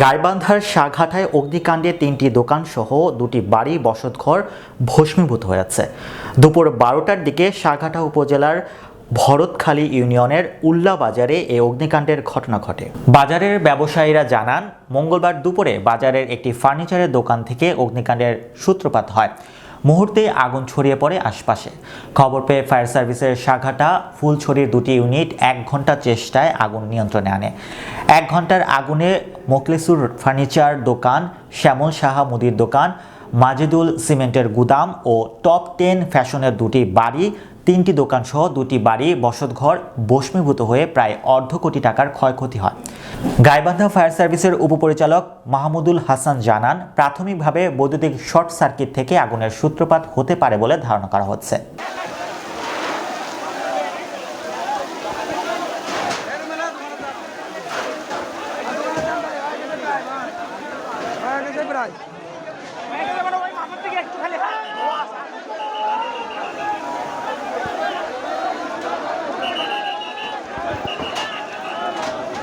গাইবান্ধার সাঘাটায় অগ্নিকাণ্ডে তিনটি দোকানসহ দুটি বাড়ি, বসতঘর ভস্মীভূত হয়ে হয়েছে। দুপুর বারোটার দিকে সাঘাটা উপজেলার ভরতখালী ইউনিয়নের উল্লা বাজারে এই অগ্নিকাণ্ডের ঘটনা ঘটে। বাজারের ব্যবসায়ীরা জানান, মঙ্গলবার দুপুরে বাজারের একটি ফার্নিচারের দোকান থেকে অগ্নিকাণ্ডের সূত্রপাত হয়। মুহূর্তে আগুন ছড়িয়ে পড়ে আশপাশে। খবর পেয়ে ফায়ার সার্ভিসের শাখাটা ফুলছড়ির দুটি ইউনিট এক ঘণ্টা চেষ্টায় আগুন নিয়ন্ত্রণে আনে। এক ঘণ্টার আগুনে মোকলেসুর ফার্নিচার দোকান, শ্যামল সাহা মুদির দোকান মাজেদুল সিমেন্টের গুদাম ও টপ টেন ফ্যাশনের দুটি বাড়ি, তিনটি দোকানসহ দুটি বাড়ি, বসতঘর বস্মীভূত হয়ে প্রায় অর্ধ কোটি টাকার ক্ষয়ক্ষতি হয়। গাইবান্ধা ফায়ার সার্ভিসের উপপরিচালক মাহমুদুল হাসান জানান, প্রাথমিকভাবে বৈদ্যুতিক শর্ট সার্কিট থেকে আগুনের সূত্রপাত হতে পারে বলে ধারণা করা হচ্ছে।